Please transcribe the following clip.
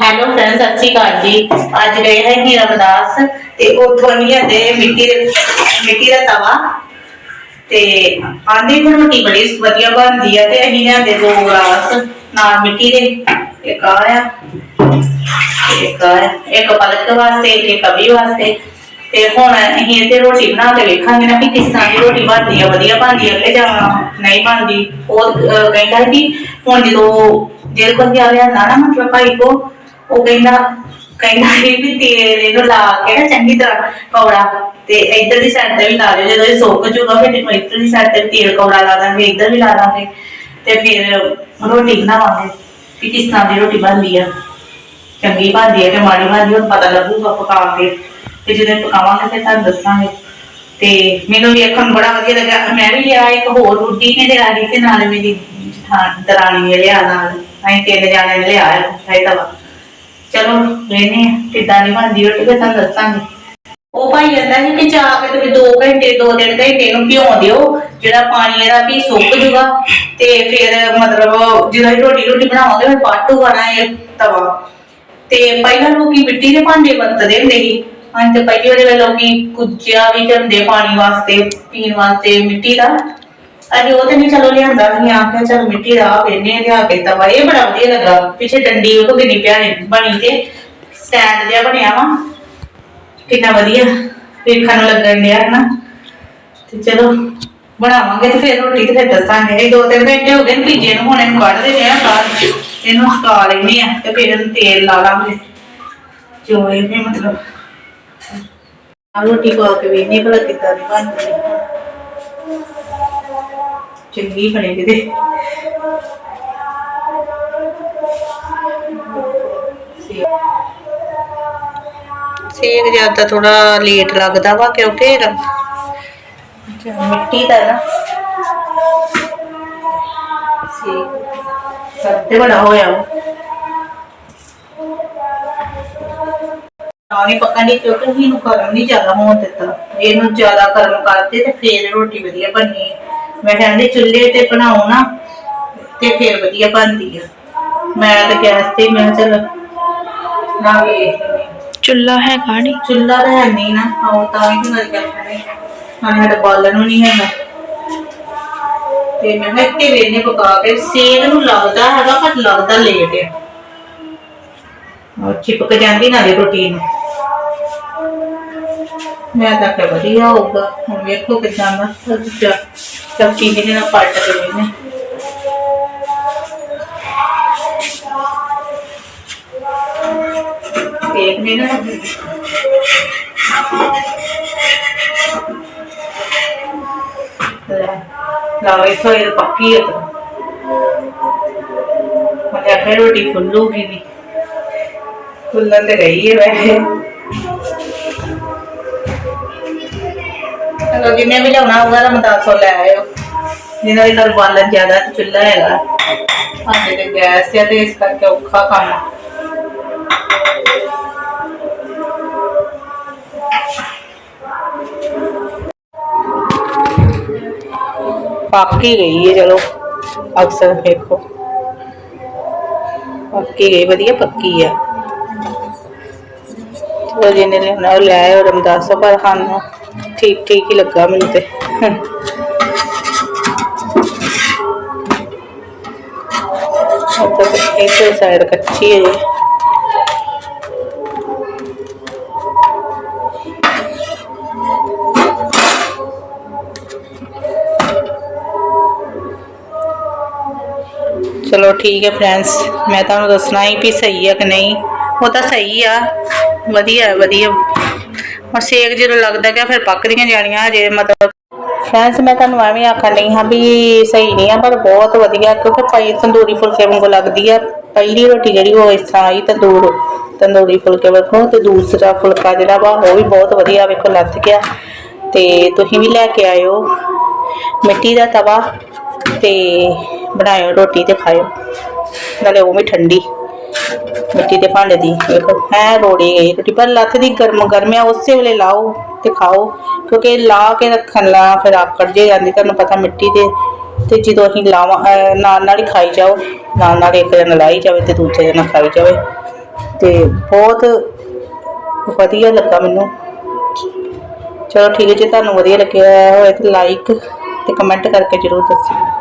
Hello friends ਸਤਿ ਸ਼੍ਰੀ ਅਕਾਲ ਜੀ। ਅੱਜ ਗਏ ਹੈ ਹੀਰਾ ਬਦਾਸ ਤੇ ਉੱਥੋਂ ਹੀ ਲਿਆਂਦੇ ਮਿੱਟੀ ਦੇ ਮਿੱਟੀ ਦਾ ਤਵਾ। ਤੇ ਆਂਦੀ ਫਿਰ ਰੋਟੀ ਬੜੀ ਵਧੀਆ ਬਣਦੀ ਆ ਤੇ ਅਸੀਂ ਲਿਆਂਦੇ ਦੋ ਗਲਾਸ ਨਾਲ ਮਿੱਟੀ ਦੇ। ਇੱਕ ਆ ਆ, ਇੱਕ ਆ। ਇੱਕ ਪਲਕ ਵਾਸਤੇ, ਇੱਕ ਕਵੀ ਵਾਸਤੇ। ਤੇ ਹੁਣ ਅਸੀਂ ਇੱਥੇ ਰੋਟੀ ਬਣਾ ਕੇ ਵੇਖਾਂਗੇ ਨਾ ਕਿ ਕਿਸ ਤਰ੍ਹਾਂ ਦੀ ਰੋਟੀ ਬਣਦੀ ਆ, ਵਧੀਆ ਬਣਦੀ ਆ ਕਿ ਜਾਂ ਨਹੀਂ ਬਣਦੀ। ਉਹ ਕਹਿੰਦਾ ਕਿ ਹੁਣ ਜਦੋਂ ਜਿਹੜੇ ਕੋਲ ਗਿਆ ਲਿਆਂਦਾ ਨਾ ਮਤਲਬ ਭਾਈ ਕੋ ਉਹ ਕਹਿੰਦਾ ਕਹਿੰਦਾ ਸੀ ਵੀ ਤੇਲ ਇਹਨੂੰ ਲਾ ਕੇ ਨਾ ਚੰਗੀ ਤਰ੍ਹਾਂ ਕੌੜਾ ਤੇ ਇੱਧਰ ਦੀ ਸਾਈਡ ਤੇ ਵੀ ਲਾ ਦਿਓ। ਜਦੋਂ ਇਹ ਸੁੱਕ ਜੂਗਾ ਫਿਰ ਇਹਨੂੰ ਇੱਧਰ ਦੀ ਸਾਈਡ ਤੇ ਵੀ ਤੇਲ ਕੌੜਾ ਲਾ ਦਾਂਗੇ, ਇੱਧਰ ਵੀ ਲਾ ਦਾਂਗੇ ਤੇ ਫਿਰ ਰੋਟੀ ਬਣਾਵਾਂਗੇ ਕਿ ਕਿਸ ਤਰ੍ਹਾਂ ਦੀ ਰੋਟੀ ਬਣਦੀ ਆ। ਚੰਗੀ ਬਣਦੀ ਹੈ ਕਿ ਮਾੜੀ ਬਣਦੀ ਹੈ ਪਤਾ ਲੱਗੂਗਾ ਪਕਾ ਕੇ। ਤੇ ਜਦੋਂ ਪਕਾਵਾਂਗੇ, ਫਿਰ ਤੁਹਾਨੂੰ ਦੱਸਾਂਗੇ। ਤੇ ਮੈਨੂੰ ਵੇਖਣ ਨੂੰ ਬੜਾ ਵਧੀਆ ਲੱਗਾ ਮੈਂ ਵੀ ਲਿਆ ਇੱਕ ਹੋਰ ਰੋਟੀ ਨੇ ਲਿਆ ਦੀ ਤੇ ਨਾਲ ਮੇਰੀ ਜਠਾਣ, ਦਰਾਣੀ ਨੇ ਲਿਆ ਨਾਲ। ਅਸੀਂ ਤਿੰਨ ਜਾਣਿਆਂ ਨੇ ਲਿਆ ਹੈ ਤਵਾ ਚਲੋ ਵੇਨੇ ਕਿੱਦਾਂ ਦੀ ਬਣਦੀ ਰੋਟੀ ਫਿਰ ਤੁਹਾਨੂੰ ਦੱਸਾਂਗੇ। ਉਹ ਭਾਈ ਕਹਿੰਦਾ ਸੀ ਕਿ ਜਾ ਕੇ ਤੁਸੀਂ 2 ਘੰਟੇ 2 ਦਿਨ ਘੰਟੇ ਇਹਨੂੰ ਭਿਉਂ ਦਿਓ, ਜਿਹੜਾ ਪਾਣੀ ਇਹਦਾ ਵੀ ਸੁੱਕ ਜੂਗਾ। ਤੇ ਫਿਰ ਮਤਲਬ ਜਦੋਂ ਅਸੀਂ ਰੋਟੀ ਰੋਟੀ ਬਣਾਵਾਂਗੇ ਫਿਰ ਪਾਟੂਗਾ ਨਾ ਇਹ ਤਵਾ। ਤੇ ਪਹਿਲਾਂ ਲੋਕੀ ਮਿੱਟੀ ਦੇ ਭਾਂਡੇ ਵਰਤਦੇ ਹੁੰਦੇ ਸੀ। ਹਾਂ ਤੇ ਪਹਿਲੇ ਉਹਦੇ ਲੋਕੀ ਕੁੱਜਿਆ ਵੀ ਹੁੰਦੇ ਪਾਣੀ ਵਾਸਤੇ, ਪੀਣ ਵਾਸਤੇ ਮਿੱਟੀ ਦਾ। ਅਜੇ ਉਹ ਤੇ ਨਹੀਂ ਚਲੋ ਲਿਆਂਦਾ ਸੀ ਆ ਚਲ ਮਿੱਟੀ ਦਾ ਵੇਨੇ ਲਿਆ ਕੇ ਤਵਾ, ਇਹ ਬੜਾ ਵਧੀਆ ਲੱਗਾ। ਪਿੱਛੇ ਡੰਡੀ ਉਹ ਕਿੰਨੀ ਪਿਆਰੀ ਬਣੀ ਤੇ ਸਟੈਂਡ ਜਿਹਾ ਬਣਿਆ ਵਾ। ਕਿੰਨਾ ਵਧੀਆ, ਵੇਖਣ ਨੂੰ ਲੱਗਣ ਡਿਆ ਹਨਾ। ਤੇ ਚਲੋ, ਬਣਾਵਾਂਗੇ ਤੇ ਫਿਰ ਰੋਟੀ ਤੇ ਫਿਰ ਦੱਸਾਂਗੇ। ਇਹ ਦੋ ਤਿੰਨ ਘੰਟੇ ਹੋ ਗਏ ਨੇ, ਭੀਜੇ ਨੂੰ ਹੁਣ ਇਹਨੂੰ ਕੱਢ ਦਿੰਦੇ ਆ ਬਾਹਰ। ਇਹਨੂੰ ਸੁਕਾ ਲੈਂਦੇ ਆ ਤੇ ਫਿਰ ਇਹਨੂੰ ਤੇਲ ਲਾ ਲਾਂਗੇ। ਜੋ ਇਹ ਵੀ ਮਤਲਬ। ਰੋਟੀ ਪਾ ਕੇ ਵੇਖਣੀ ਭਲਾ ਕਿੱਦਾਂ ਦੀ ਬਣਦੀ ਚੰਗੀ ਬਣੇ ਕਿਤੇ ਸੇਕ ਜ਼ਿਆਦਾ ਥੋੜਾ ਲੇਟ ਲੱਗਦਾ ਵਾ ਕਿਉਂਕਿ ਮਿੱਟੀ ਦਾ ਨਾ। ਸੇਕ ਸੱਤੇ ਬੜਾ ਹੋਇਆ ਆਣੀ ਪੱਕਾ ਨਹੀਂ ਕਿਉਂਕਿ ਇਹਨੂੰ ਗਰਮ ਨਹੀਂ ਜ਼ਿਆਦਾ ਹੋਣ ਦਿੱਤਾ। ਇਹਨੂੰ ਜ਼ਿਆਦਾ ਗਰਮ ਕਰਦੇ ਤੇ ਫੇਰ ਰੋਟੀ ਵਧੀਆ ਬਣਨੀ ਹੈ। ਮੈਂ ਕਹਿੰਦੀ ਚੁੱਲ੍ਹੇ ਤੇ ਬਣਾਓ ਨਾ ਤੇ ਫੇਰ ਵਧੀਆ ਬਣਦੀ ਆ। ਮੈਂ ਤਾਂ ਗੈਸ ਤੇ ਮੈਂ ਚੱਲ ਨਾ ਵੇਖ। ਚੁੱਲਾ ਹੈਗਾ ਨਹੀਂ ਚੁੱਲ੍ਹਾ ਤਾਂ ਹੈ ਨਹੀਂ ਨਾ ਆਉ ਤਾਂ ਹੀ ਗੱਲ ਕਰਦੇ ਹਾਂ ਸਾਡਾ ਬਾਲਣ ਨੂੰ ਨਹੀਂ ਹੈਗਾ। ਤੇ ਮੈਂ ਕਿਹਾ ਇੱਥੇ ਵੇਨੇ ਪਕਾ ਕੇ ਸੇਕ ਨੂੰ ਲੱਗਦਾ ਹੈਗਾ ਪਰ ਲੱਗਦਾ ਲੇਟ ਹੈ ਔਰ ਚਿਪਕ ਜਾਂਦੀ ਨਾਲੇ ਰੋਟੀ ਨੂੰ ਮੈਂ ਤਾਂ ਕਿ ਵਧੀਆ ਹੋਊਗਾ ਹੁਣ ਵੇਖੋ ਕਿਦਾਂ ਦਾ ਚੱਕੀ ਜਿਹਨੇ ਨਾਲ ਪਲਟ ਕੇ ਵੇਨੇ ਦੇਖਨੇ ਨਾ। ਲੈ ਲਾਵੇ ਸੋ ਇਹ ਪੱਕੀ ਹੈ ਤਾਂ। ਮੈਂ ਆਖਿਆ ਰੋਟੀ ਫੁੱਲੂਗੀ ਨਹੀਂ ਫੁੱਲਣ ਤੇ ਗਈ ਹੈ ਵੈਸੇ। ਚਲੋ ਜਿੰਨੇ ਵੀ ਲਿਆਉਣਾ ਹੋਊਗਾ, ਤਾਂ ਮਤਾਸੋ ਲੈ ਆਇਓ। ਜਿਹਨਾਂ ਦੇ ਘਰ ਬਾਲਣ ਜ਼ਿਆਦਾ ਤੇ ਚੁੱਲ੍ਹਾ ਹੈਗਾ। ਸਾਡੇ ਤੇ ਗੈਸ ਤੇ ਆ ਤੇ ਇਸ ਕਰਕੇ ਔਖਾ ਕੰਮ ਆ। ਪੱਕ ਹੀ ਗਈ ਹੈ ਚਲੋ। ਅਕਸਰ ਦੇਖੋ। ਪੱਕ ਹੀ ਗਈ, ਵਧੀਆ ਪੱਕੀ ਆ। ਚਲੋ ਜਿਹਨੇ ਲੈਣਾ ਉਹ ਲੈ ਆਇਓ, ਰਮਦਾਸ ਪਰ ਸਾਨੂੰ ਠੀਕ ਠੀਕ ਹੀ ਲੱਗਾ ਮੈਨੂੰ ਤੇ ਉਹ ਤਾਂ ਇੱਕ ਸਾਈਡ ਕੱਚੀ ਹੈ ਜੀ ਚਲੋ ਠੀਕ ਹੈ ਫਰੈਂਡਸ ਮੈਂ ਤੁਹਾਨੂੰ ਦੱਸਣਾ ਹੀ ਵੀ ਸਹੀ ਹੈ ਕਿ ਨਹੀਂ ਉਹ ਤਾਂ ਸਹੀ ਆ ਵਧੀਆ ਹੈ, ਵਧੀਆ ਹੁਣ ਸੇਕ ਜਦੋਂ ਲੱਗਦਾ ਗਿਆ ਫਿਰ ਪੱਕਦੀਆਂ ਜਾਣੀਆਂ ਜੇ ਮਤਲਬ ਫਰੈਂਡਸ ਮੈਂ ਤੁਹਾਨੂੰ ਐਵੇਂ ਆਖਣ ਲਈ ਹਾਂ ਵੀ ਸਹੀ ਨਹੀਂ ਆ, ਪਰ ਬਹੁਤ ਵਧੀਆ, ਕਿਉਂਕਿ ਪਈ ਤੰਦੂਰੀ ਫੁਲਕੇ ਵਾਂਗੂ ਲੱਗਦੀ ਆ। ਪਹਿਲੀ ਰੋਟੀ ਜਿਹੜੀ ਉਹ ਇਸ ਤਰ੍ਹਾਂ ਆਈ ਤੰਦੂਰ, ਤੰਦੂਰੀ ਫੁਲਕੇ ਵਾਂਗੂ ਤੇ ਦੂਸਰਾ ਫੁਲਕਾ ਜਿਹੜਾ ਵਾ, ਉਹ ਵੀ ਬਹੁਤ ਵਧੀਆ ਵੇਖੋ, ਲੱਥ ਗਿਆ। ਤੇ ਤੁਸੀਂ ਵੀ ਲੈ ਕੇ ਆਇਓ, ਮਿੱਟੀ ਦਾ ਤਵਾ ਤੇ ਬਣਾਇਓ ਰੋਟੀ ਤੇ ਖਾਇਓ। ਨਾਲੇ ਉਹ ਵੀ ਠੰਡੀ। ਮਿੱਟੀ ਦੇ ਭਾਂਡੇ ਦੀ। ਵੇਖੋ ਐ ਰੋੜੀ ਗਈ ਰੋਟੀ ਪਰ ਲੱਥ ਦੀ ਗਰਮ ਗਰਮਿਆ ਉਸੇ ਵੇਲੇ ਲਾਓ ਤੇ ਖਾਓ। ਕਿਉਂਕਿ ਲਾ ਕੇ ਰੱਖਣ ਲਾ ਫਿਰ ਆਕੜ ਜੇ ਜਾਂਦੀ, ਤੁਹਾਨੂੰ ਪਤਾ ਮਿੱਟੀ ਦੇ ਤੇ ਜਦੋਂ ਅਸੀਂ ਲਾਵਾਂ ਨਾਲ ਨਾਲ ਹੀ ਖਾਈ ਜਾਓ। ਨਾਲ ਨਾਲ ਇੱਕ ਜਣਾ ਲਾਈ ਜਾਵੇ ਤੇ ਦੂਜੇ ਜਣਾ ਖਾਈ ਜਾਵੇ। ਤੇ ਬਹੁਤ ਵਧੀਆ ਲੱਗਾ ਮੈਨੂੰ। ਚਲੋ ਠੀਕ ਹੈ ਜੇ, ਤੁਹਾਨੂੰ ਵਧੀਆ ਲੱਗਿਆ ਹੋਵੇ ਤਾਂ ਲਾਈਕ ਤੇ ਕਮੈਂਟ ਕਰਕੇ ਜਰੂਰ ਦੱਸਿਓ।